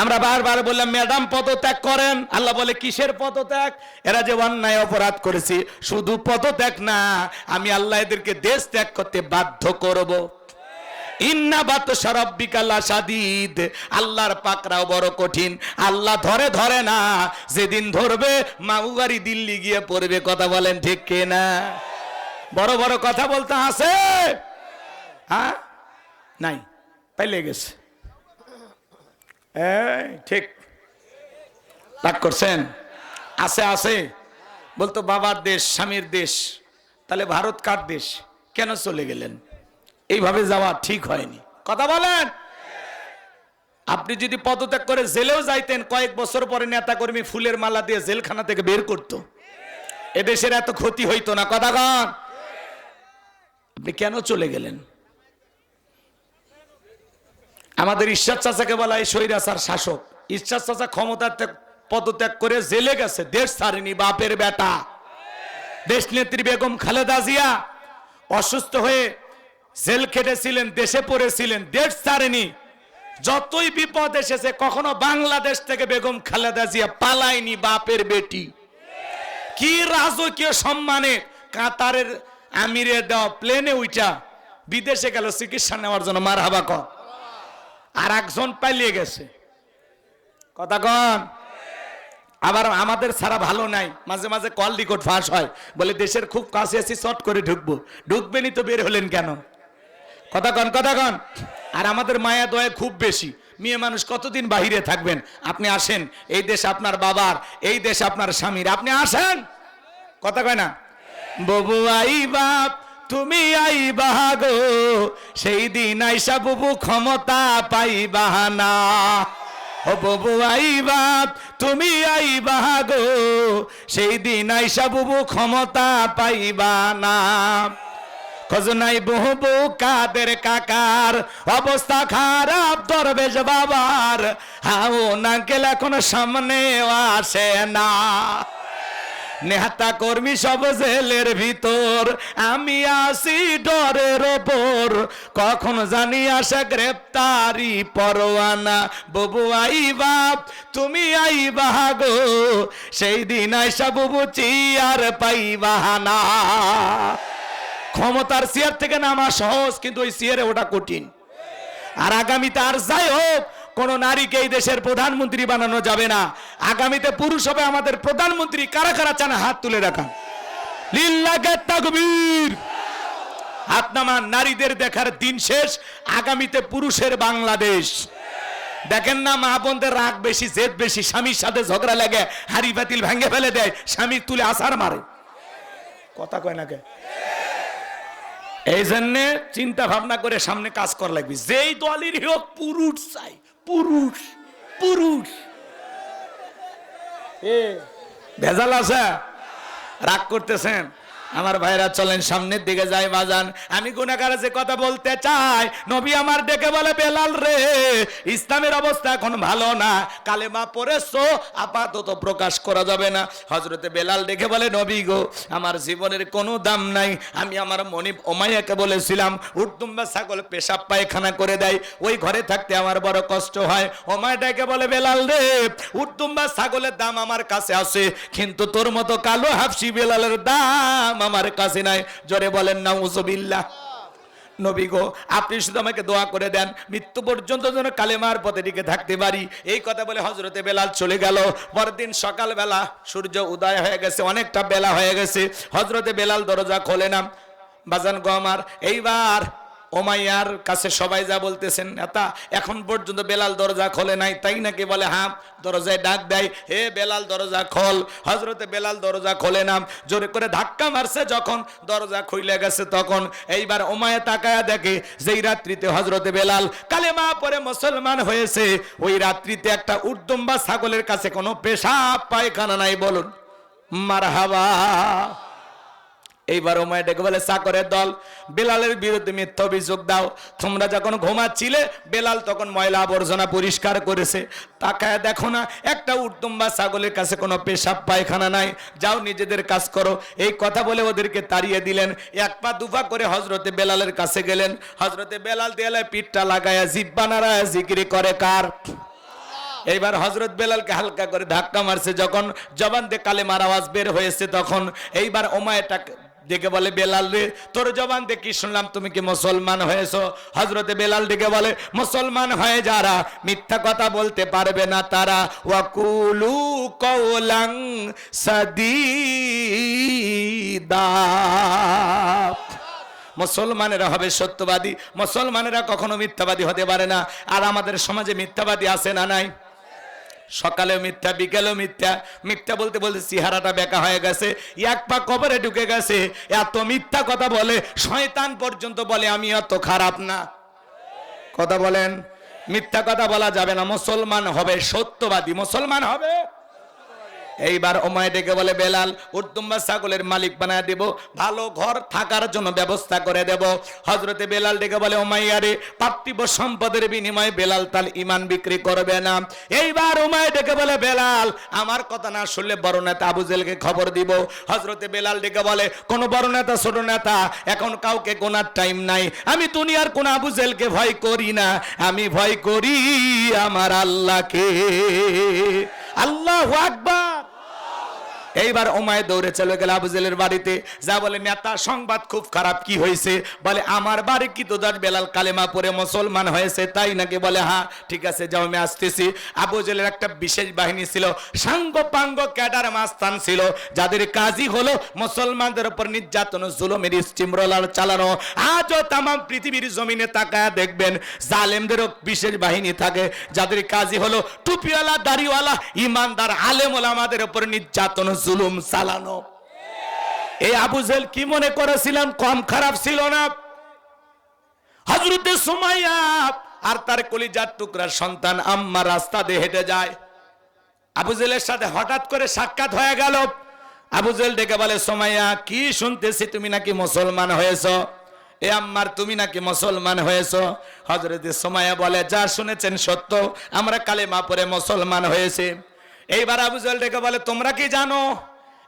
আমরা বারবার বললাম, ম্যাডাম, পদত্যাগ করেন। আল্লাহ বলে, কিসের পদত্যাগ? এরা যে অন্যায় অপরাধ করেছি, শুধু পদত্যাগ না, আমি আল্লাহ এদেরকে দেশ ত্যাগ করতে বাধ্য করব। ইন্না বাত সরব্বিকাল্লা সাদিদ আল্লাহর পাকরাও বড় কঠিন। আল্লাহ ধরে ধরে না, যেদিন ধরবে মাউবাড়ি দিল্লি গিয়ে পড়বে। কথা বলেন ঠিক না বড় বড় কথা বলতে আছে। হ্যাঁ? নাই পাইলে গেছে। এই, ঠিক। রাগ করছেন? আছে আছে। বলতো বাবার দেশ, স্বামীর দেশ, তাহলে ভারত কার দেশ? কেন চলে গেলেন? এইভাবে যাওয়া ঠিক হয়নি। কথা বলেন? আপনি যদি পদত্যাগ করে জেলেও যাইতেন, কয়েক বছর পরে নেতা কর্মী ফুলের মালা দিয়ে জেলখানা থেকে বের করতো। এদেশের এত ক্ষতি হইতো না, কথা আপনি কেন চলে গেলেন? আমাদের ঈশ্বর চাচাকে বলা হয় স্বৈরাচার শাসক। ঈশ্বর চাচা ক্ষমতা ত্যাগ- পদত্যাগ করে জেলে গেছে, দেশ ছাড়েনি, বাপের বেটা। দেশ নেত্রী বেগম খালেদা জিয়া অসুস্থ হয়ে জেল খেটেছিলেন, দেশে পড়েছিলেন, দেশ ছাড়েনি। যতই বিপদ এসেছে, কখনো বাংলাদেশ থেকে বেগম খালেদা জিয়া পালায়নি বাপের বেটি। কি রাজকীয় সম্মানে কাতারের আমিরে দেওয়া প্লেনে উইটা বিদেশে গেল, চিকিৎসা নেওয়ার জন্য মার হাবা কর। আর একজন পালিয়ে গেছে। কথা কন। আবার আমাদের ছাড়া ভালো নাই। মাঝে মাঝে কল রেকর্ড ফাঁস হয়। বলে দেশের খুব কাছে আছি শর্ট করে ঢুকবো। ঢুকবেনই তো বের হলেন কেন? কথা কন কথা কন। আর আমাদের মায়া দয়া খুব বেশি। মেয়ে মানুষ কতদিন বাহিরে থাকবেন? আপনি আসেন। এই দেশ আপনার বাবার, এই দেশ আপনার স্বামীর। আপনি আসেন। কথা কয় না? ববু আই বাপ তুমি আই বাহাগো সেই দিন আইসা বুবু ক্ষমতা পাই বাহানা ও ববু আই বাপ তুমি আই বাহাগো সেই দিন আইসা বুবু ক্ষমতা পাইবা না। খজনাই বহু বউ কাদের কাকার, অবস্থা খারাপ দরবেশ বাবার। হাও নাকেল এখন সামনে আসে না। নেহাতা কর্মী সব জেলের ভিতর, আমি আসি ডরের ওপর। কখন জানি আসে গ্রেপ্তারি পরোয়ানা। ববু আই বাপ তুমি আই বাহাগো সেই দিন আইসা বুবু চিয়ার পাইবাহানা ক্ষমতার চেয়ার থেকে নামা সহজ, কিন্তু ওই চেয়ারে ওটা কঠিন। আর আগামীতে আর যাই হোক কোন নারীকে এই দেশের প্রধানমন্ত্রী বানানো যাবে না। আগামীতে পুরুষ হবে আমাদের প্রধানমন্ত্রী। কারা কারা চান? হাত তুলে রাখা লিল্লাহে তাকবীর। নারীদের দেখার দিন শেষ। আগামীতে পুরুষের বাংলাদেশ। দেখেন না, মা বোনদের রাগ বেশি, জেদ বেশি। স্বামীর সাথে ঝগড়া লাগে, হাড়ি বাতিল ভেঙে ফেলে দেয়। স্বামী তুলে আসার মারে। কথা কয় না কে? এই জন্য চিন্তা ভাবনা করে সামনে কাজ করা লাগবে। যেই দলের হোক পুরুষ চাই, পুরুষ পুরুষ। ভেজাল আছে? রাগ করতেছেন? আমার ভাইরা চলেন সামনের দিকে যাই বাজান। আমি গুনাগার যে কথা বলতে চাই, নবী আমার ডেকে বলে, বেলাল রে, ইসলামের অবস্থা এখন ভালো না, কালেমা পড়েছো, আপাতত প্রকাশ করা যাবে না। হজরতে বেলাল ডেকে বলে, নবী গো, আমার জীবনের কোনো দাম নাই। আমি আমার মনিব ওমাইয়াকে বলেছিলাম উর্দুম্বা ছাগল পেশাব পায়খানা করে দেয়, ওই ঘরে থাকতে আমার বড় কষ্ট হয়। ওমায়টাকে বলে, বেলাল রে উর্দুম্বা ছাগলের দাম আমার কাছে আছে, কিন্তু তোর মতো কালো হাফসি বেলালের দাম আমার কাছে নাই। জোরে বলেন না উজবিল্লাহ নবী গো, আপনি শুধু আমাকে দোয়া করে দেন, মৃত্যু পর্যন্ত যেন কালেমার পথে টিকে থাকতে পারি। এই কথা বলে হজরতে বেলাল চলে গেল। পরদিন সকালবেলা সূর্য উদয় হয়ে গেছে, অনেকটা বেলা হয়ে গেছে। হজরতে বেলাল দরজা খোলে না। বাজান গো আমার, এইবার ওমাইয়ার কাছে সবাই যা বলতেছেন, নেতা, এখন পর্যন্ত বেলাল দরজা খোলে নাই। তাই নাকি বলে হ্যাঁ দরজায় ডাক দেয়, হে বেলাল, দরজা খোল। হজরতে বেলাল দরজা খোলে না, জোরে করে ধাক্কা মারছে যখন দরজা খুইলে গেছে তখন। এইবার ওমায়া তাকায়া দেখে, যেই রাত্রিতে হজরতে বেলাল কালেমা পরে মুসলমান হয়েছে, ওই রাত্রিতে একটা উর্দম্বা ছাগলের কাছে কোনো পেশাব, পায়খানা নাই, বলুন, মারহাবা। এইবার ওমায় ডেকে বলে চাকরের দল, বেলালের বিরুদ্ধে মিথ্যা অভিযোগ দাও। তোমরা যখন ঘুমাচ্ছিলে, বেলাল তখন ময়লা আবর্জনা পরিষ্কার করেছে। তাকায় দেখো না, একটা উর্দুম্বা ছাগলের কাছে কোনো পেশাব, পায়খানা নাই। যাও, নিজেদের কাজ করো। এই কথা বলে ওদেরকে তাড়িয়ে দিলেন। এক পা দুপা করে হজরতে বেলালের কাছে গেলেন। হজরতে বেলাল দেয়ালে পিঠটা লাগায়া, জিব্বা নাড়ায় জিকিরি করে কার? এইবার হজরত বেলালকে হালকা করে ধাক্কা মারছে। যখন জবান দিয়ে কালেমার আওয়াজ বের হয়েছে তখন, এইবার ওমায়টাকে ডেকে বলে, বেলাল রে, তোর জবান দেখি শুনলাম তুমি কি মুসলমান হয়েছো? হজরতে বেলাল ডেকে বলে, মুসলমান হয়ে যারা, মিথ্যা কথা বলতে পারবে না তারা। ওয়াকুলু কৌলাং সাদিদা। মুসলমানেরা হবে সত্যবাদী, মুসলমানেরা কখনো মিথ্যাবাদী হতে পারে না। আর আমাদের সমাজে মিথ্যাবাদী আছে না নাই? সকালে মিথ্যা, বিকেলেও মিথ্যা। মিথ্যা বলতে বলতে চেহারাটা বেকা হয়ে গেছে, এক পা কবরে ঢুকে গেছে। এত মিথ্যা কথা বলে, শয়তান পর্যন্ত বলে, আমি এত খারাপ না। কথা বলেন? মিথ্যা কথা বলা যাবে না। মুসলমান হবে সত্যবাদী। মুসলমান হবে এইবার ওমায় ডেকে বলে, বেলাল উর্দুম্বা ছাগলের মালিক বানায় দেব, ভালো ঘর থাকার জন্য ব্যবস্থা করে দেব। হজরতে বেলাল ডেকে বলে ওমাইয়ারে পার্থিব সম্পদের বিনিময়ে বেলাল তাল ইমান বিক্রি করবে না। এইবার ওমায় ডেকে বলে, বেলাল, আমার কথা না শুনলে বড় নেতা আবু জেলকে খবর দিব। হজরতে বেলাল ডেকে বলে, কোনো বড় নেতা, ছোট নেতা, এখন কাউকে কোনার টাইম নাই। আমি দুনিয়ার কোন আবু জেলকে ভয় করি না। আমি ভয় করি আমার আল্লাহকে। আল্লাহ আকবার। এইবার ওমায় দৌড়ে চলে গেল আবুজেলের বাড়িতে। যা বলে, নেতা, সংবাদ খুব খারাপ, কি হয়েছে বলে, আমার বাড়ি কি তোদার বেলাল কালেমা পরে মুসলমান হয়েছে, তাই নাকি? বলে হ্যাঁ ঠিক আছে, যাও, আমি আসতেছি। আবুজেলের একটা বিশেষ বাহিনী ছিল সাঙ্গ পাঙ্গ ক্যাডার মাস্তান ছিল, যাদের কাজই হলো মুসলমানদের উপর নির্যাতন জুলুমের স্টিম রোলার চালানো। আজও তাম পৃথিবীর জমিনে তাকায় দেখবেন, জালেমদেরও বিশেষ বাহিনী থাকে, যাদের কাজই হলো টুপিওয়ালা, দাড়িওয়ালা, ইমানদার, আলেমুল আমাদের উপর নির্যাতন জুলুম চালানো। এই আবু জেল কি মনে করেছিলেন? কম খারাপ ছিল না? হজরতে সুমাইয়া আর তার কলিজার টুকরার সন্তান আম্মা রাস্তা দিয়ে হেঁটে যায়। আবু জেলের সাথে হঠাৎ করে সাক্ষাৎ হয়ে গেল। আবু জেল ডেকে বলে, সোমাইয়া, কি শুনতেছি? তুমি নাকি মুসলমান হয়েছ? এ আম্মার, তুমি নাকি মুসলমান হয়েছ? হজরত সোমাইয়া বলে, যা শুনেছেন সত্য। আমরা কালেমা পরে মুসলমান হয়েছে। এইবার আবু জেল ডেকে বলে, তোমরা কি জানো?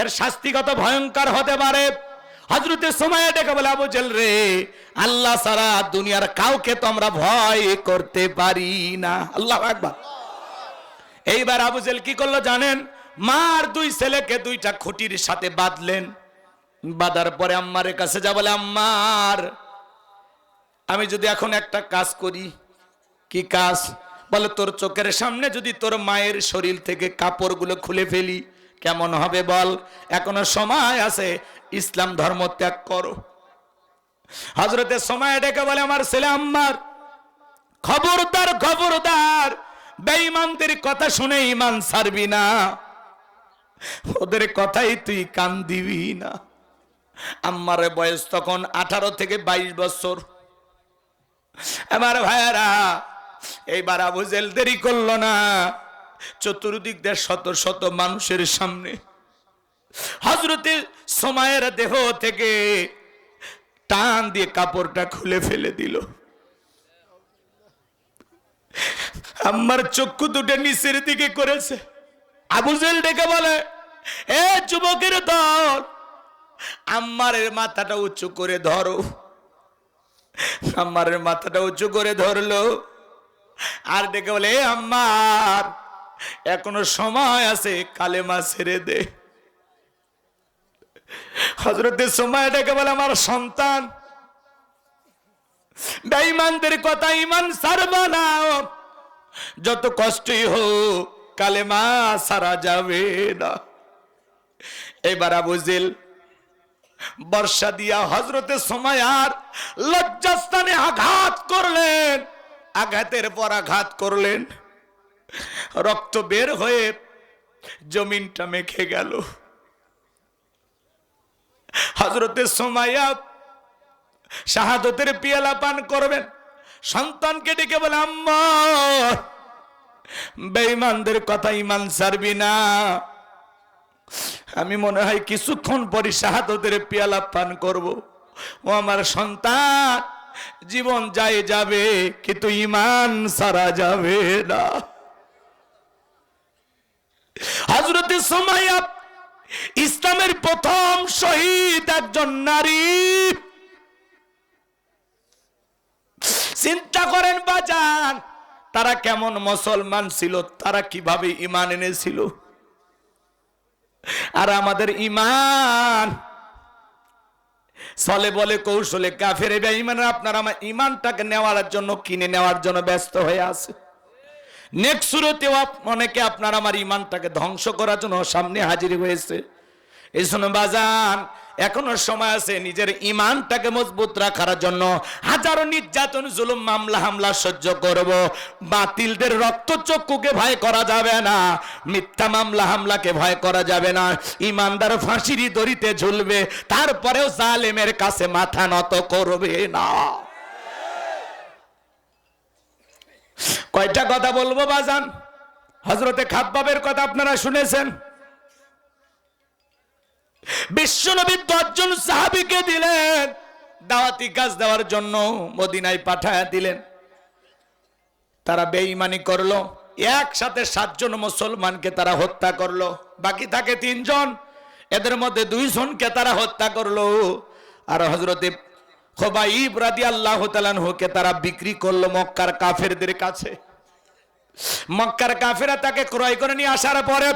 এর শাস্তিগত ভয়ঙ্কর হতে পারে? হজরতে সময় ডেকে বলে, আবু জেল রে, আল্লাহ সারা দুনিয়ার কাউকে তো আমরা ভয় করতে পারি না। আল্লাহ একবার এইবার আবু জেল কি করল জানেন? মার দুই ছেলেকে দুইটা খুঁটির সাথে বাঁধলেন। বাঁধার পরে আম্মারের কাছে যা বলে, আম্মার, আমি যদি এখন একটা কাজ করি। কি কাজ? বলে, তোর চোখের সামনে যদি তোর মায়ের শরীর থেকে কাপড়গুলো খুলে ফেলি, কেমন হবে বল? এখনও সময় আছে, ইসলাম ধর্ম ত্যাগ করো। হজরতে সময় ডেকে বলে, আমার ছেলে আম্মার, খবরদার খবরদার, বেঈমানদের কথা শুনে ইমান ছাড়বি না। ওদের কথাই তুই কান দিবি না। আমার বয়স তখন আঠারো থেকে বাইশ বছর। আমার ভাইয়ারা এইবার আবু জেল দেরি করল না। চতুর্দিক দিয়ে শত শত মানুষের সামনে। হজরতে সময়ের দেহ থেকে টান দিয়ে কাপড়টা খুলে ফেলে দিল। আমার চক্ষু দুটো নিচের দিকে করেছে। আবুজেল ডেকে বলে, এ যুবকের দল, আম্মারের মাথাটা উঁচু করে ধরো। আম্মারের মাথাটা উঁচু করে ধরলো। আর ডেকে বলে আমার এখনও সময় আছে, কালেমা ছেড়ে দে। হজরতের সময় ডেকে বলে, আমার সন্তান, বেঈমানদের কথা ইমান সারবা না। যত কষ্টই হোক, কালেমা সারা যাবে না। এবার বুঝিল বর্ষা দিয়া হজরতের সময় আর লজ্জাস্থানে আঘাত করলেন। আঘাতের পর আঘাত করলেন। রক্ত বের হয়ে জমিনটা মেখে গেল। হজরতে সময়া শাহাদতের পিয়ালা পান করবেন। সন্তানকে ডেকে বলে, আম্মা, বেঈমানদের কথা ইমান সারবি না। আমি মনে হয় কিছুক্ষণ পরে শাহাদতের পিয়ালা পান করব। ও আমার সন্তান জীবন যায় যাবে, কিন্তু ইমান সারা যাবে না। হজরতে ইসলামের প্রথম শহীদ একজন নারী। চিন্তা করেন বাজান, তারা কেমন মুসলমান ছিল, তারা কীভাবে ইমান এনেছিল? আর আমাদের ইমান চলে বলে কৌশলে কাফের ইমান আপনার আমার ইমানটাকে নেওয়ার জন্য, কিনে নেওয়ার জন্য ব্যস্ত হয়ে আছে। নেক্সুরতেও অনেকে আপনার আমার ইমানটাকে ধ্বংস করার জন্য সামনে হাজির হয়েছে। এই জন্য বাজান এখনও সময় আছে নিজের ইমানটাকে মজবুত রাখার জন্য হাজারো নির্যাতন, জুলুম, মামলা, হামলা সহ্য করব। বাতিলদের রক্তচক্ষুকে ভয় করা যাবে না, মিথ্যা মামলা, হামলাকে ভয় করা যাবে না। ইমানদার ফাঁসিরই দড়িতে ঝুলবে, তারপরেও জালেমের কাছে মাথা নত করবে না। কয়টা কথা বলব বাজান? হজরতে খাব্বাবের কথা আপনারা শুনেছেন? বিশ্বনবী দশজন সাহাবিকে দিলেন, দাওয়াতি কাজ দেওয়ার জন্য মদিনায় পাঠায় দিলেন। তারা বেঈমানি করল, একসাথে সাতজন মুসলমানকে তারা হত্যা করল, বাকি থাকে তিনজন। এদের মধ্যে দুইজনকে তারা হত্যা করল। আর হজরতে খোবাইব রাদি আল্লাহ তালানহুকে তারা বিক্রি করল মক্কার কাফেরদের কাছে। মক্কার কাফেরা তাকে ক্রয় করে নিয়ে আসার পরে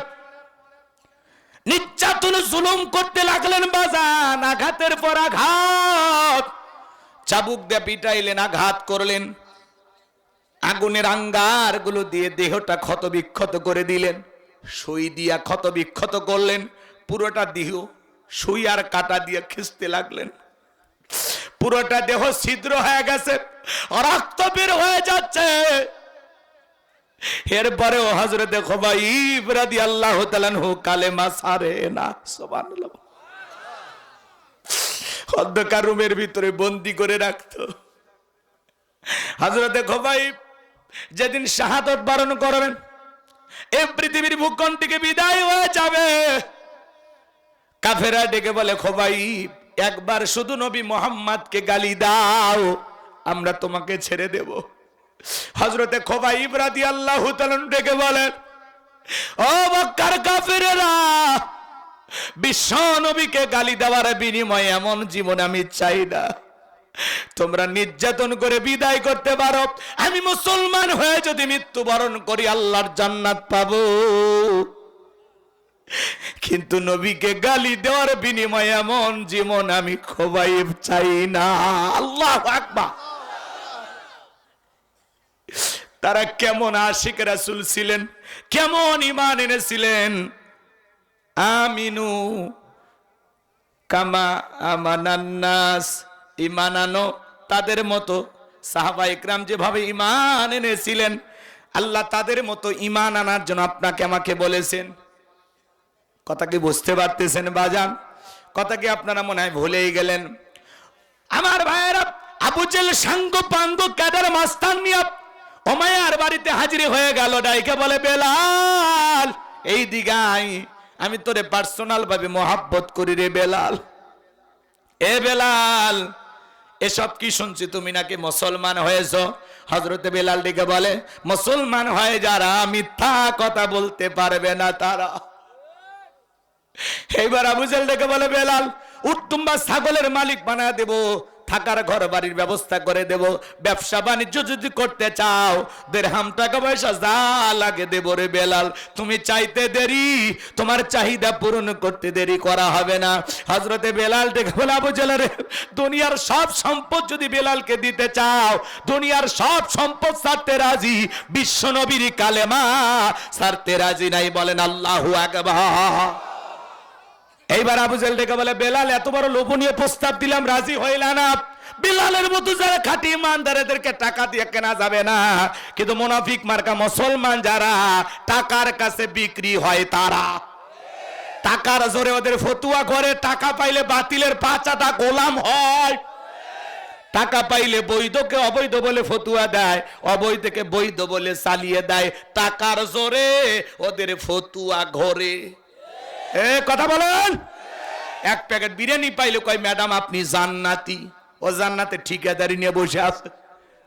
নির্যাতন জুলুম করতে লাগলেন বাজান, আঘাতের পর আঘাত। চাবুক দিয়ে পিটাইলেন, আঘাত করলেন। আগুনের আঙ্গারগুলো দিয়ে দেহটা ক্ষত বিক্ষত করে দিলেন। সুই দিয়া ক্ষত বিক্ষত করলেন। পুরোটা দেহ সুই আর কাটা দিয়ে খিস্তে লাগলেন। পুরোটা দেহ ছিদ্র হয়ে গেছে, রক্ত বের হয়ে যাচ্ছে। এরপরেও হজরতে ইবরাদি আল্লাহ তালানহু কালেমা সারে না অন্ধকার রুমের ভিতরে বন্দি করে রাখতো। হজরতে খোবাই যেদিন শাহাদত বারণ করবেন, এই পৃথিবীর ভূখণ্ডটিকে বিদায় হয়ে যাবে। কাফেরা ডেকে বলে খোবাই একবার শুধু নবী মোহাম্মদকে গালি দাও, আমরা তোমাকে ছেড়ে দেব। হজরতে খোবাই ইবরাদি আল্লাহ ডেকে বলেন, ও মক্কার কাফেরেরা, বিশ্ব নবীকে গালি দেওয়ার বিনিময়ে এমন জীবন আমি চাই না। তোমরা নির্যাতন করে বিদায় করতে পারো। আমি মুসলমান হয়ে যদি মৃত্যুবরণ করি, আল্লাহর জান্নাত পাবো। কিন্তু নবীকে গালি দেওয়ার বিনিময়ে এমন জীবন আমি খোবাই চাই না। আল্লাহ আকবার। তারা কেমন আশিক রাসুল ছিলেন? কেমন ইমান এনেছিলেন? আমিনু কামা আমানান্নাস ইমান আনো। তাদের মতো সাহাবা ইকরাম যেভাবে ইমান এনেছিলেন, আল্লাহ তাদের মতো ইমান আনার জন্য আপনাকে আমাকে বলেছেন। কথা কি বুঝতে পারতেছেন বাজান? কথা কি আপনারা মনে হয় ভুলেই গেলেন? আমার ভাইয়েরা, আবু জেল সাঙ্গ পাঙ্গ ক্যাডার মাস্তান নিয়ে ওমায়ার বাড়িতে হাজির হয়ে গেল, ডাইকে বলে, বেলাল, এই দিগাই আমি তোরে পার্সোনাল ভাবে মহাব্বত করি রে বেলাল। এ বেলাল, এসব কি শুনছি তুমি নাকি মুসলমান হয়েছ? হজরতে বেলাল ডেকে বলে, মুসলমান হয়ে যারা, মিথ্যা কথা বলতে পারবে না তারা। এইবার আবুজেল ডেকে বলে, বেলাল উত্তুম্বা ছাগলের মালিক বানায় দেব। থাকার ঘর বাড়ির ব্যবস্থা করে দেব। ব্যবসা বাণিজ্য যদি করতে চাও, দেড়হাম টাকা পয়সা যা লাগে দেব রে বেলাল। তুমি চাইতে দেরি, তোমার চাহিদা পূরণ করতে দেরি করা হবে না। হজরতে বেলাল ডেকে বলে, আবু জেলারে, দুনিয়ার সব সম্পদ যদি বেলালকে দিতে চাও, দুনিয়ার সব সম্পদ ছাড়তে রাজি? বিশ্ব নবীর কালেমা ছাড়তে রাজি নাই। বলেন, আল্লাহু আকবার। এইবার আবু জেল ডেকে বলে, বেলাল, এত বড় লোভনীয় প্রস্তাব দিলাম, রাজি হইল না। বেলালের মতো যারা খাটি ইমানদার, এদেরকে টাকা দিয়ে কেনা যাবে না। কিন্তু মোনাফিক মার্কা মুসলমান যারা, টাকার কাছে বিক্রি হয় তারা। টাকার জোরে ওদের ফতুয়া করে, টাকা পাইলে বাতিলের পাঁচাটা গোলাম হয়। টাকা পাইলে বৈধকে অবৈধ বলে ফতুয়া দেয়, অবৈধকে বৈধ বলে চালিয়ে দেয়। টাকার জোরে ওদের ফতুয়া ঘরে। এ, কথা বলেন। এক প্যাকেট বিরিয়ানি পাইলে কয়, ম্যাডাম, আপনি জান্নাতি। ও জান্নাতে ঠিকাদারি নিয়ে বসে আছে।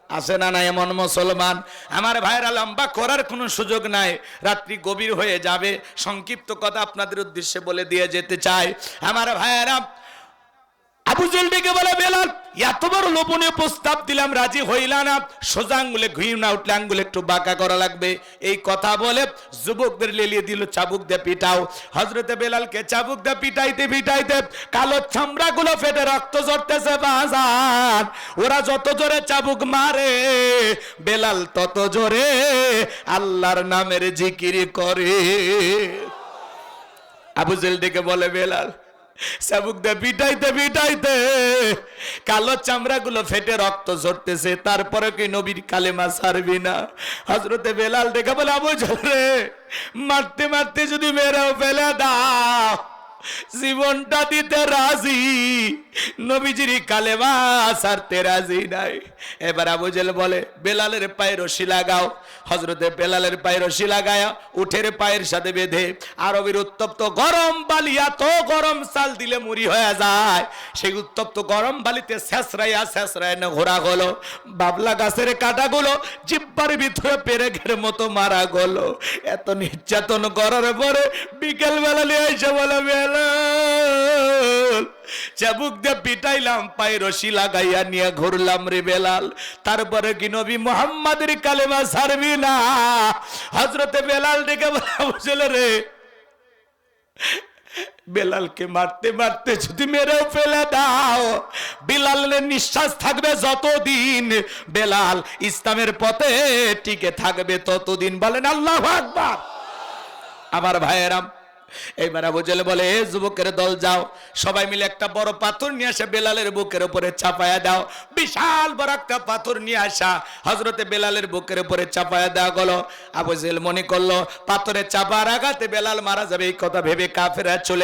আসে না না এমন মুসলমান? আমার ভাইরা লম্বা করার কোনো সুযোগ নাই। রাত্রি গভীর হয়ে যাবে। সংক্ষিপ্ত কথা আপনাদের উদ্দেশ্যে বলে দিয়ে যেতে চাই। আমার ভাইয়েরা আবু ডেকে বলে, বেলাল, এত বড় লোভনীয় প্রস্তাব দিলাম, রাজি হইলা না। সোজা আঙ্গুলে ঘুরি না উঠলে আঙ্গুলে একটু বাঁকা করা লাগবে। এই কথা বলে যুবকদের লেলিয়ে দিল, চাবুক দিয়ে পিটাও। হজরতে বেলালকে চাবুক দিয়ে পিটাইতে পিটাইতে কালো চামড়া গুলো ফেটে রক্ত ঝরতেছে বাজার। ওরা যত জোরে চাবুক মারে, বেলাল তত জোরে আল্লাহর নামের জিকির করে। আবু ডেকে বলে, বেলাল চাবুক দে পিটাইতে পিটাইতে কালো চামড়া গুলো ফেটে রক্ত ঝরতেছে তারপরে কি নবীর কালেমা ছাড়বি না? হজরতে বেলাল দেখা বলে, আবু মারতে মারতে যদি মেরেও ফেলে দাও। জীবনটা দিতে রাজি। নবীজির কালেমা ছাড়তে রাজি নাই। এবার আবু জেল বলে, বেলালের পায়ে রশি লাগাও। হজরতে বেলালের পায়ে রশি লাগায়া, উঠের পায়ের সাথে বেঁধে আরবের উত্তপ্ত গরম বালি এত গরম চাল দিলে মুড়ি হয়ে যায়। সেই উত্তপ্ত গরম বালিতে শেষরাইয়া শেষরায় না ঘোরা গলো বাবলা গাছের কাটাগুলো জিব্বার ভিতরে পেরেকের মতো মারা গলো। এত নির্যাতন করার পরে বিকেল বেলা নিয়ে এসে বলে বেলাল। চাবুক দিয়ে পিটাইলাম পায়ে রশি লাগাইয়া নিয়ে ঘুরলাম রে বেলাল। তারপরে কি নবী মোহাম্মদের কালেমা ছাড়বি না? হজরতে বেলাল ডেকে বুঝল রে, বেলালকে মারতে মারতে যদি মেরেও ফেলে দাও, বেলালের নিঃশ্বাস থাকবে যতদিন, বেলাল ইসলামের পথে টিকে থাকবে ততদিন। বলেন আল্লাহ আকবার। আমার ভাইয়েরাম এইবার আবু জেলে বলে, এ যুবকের দল যাও। সবাই মিলে একটা বড় পাথর নিয়ে আসা, বেলালের বুকের উপরে চাপায়া দাও। বিশাল বড় একটা পাথর নিয়ে আসা হজরতে বেলালের বুকের উপরে চাপায়া দেওয়া গেল। আবু জেল মনে করল, পাথরে চাপার আঘাতে বেলাল মারা যাবে, এই কথা ভেবে কাফেরা চলে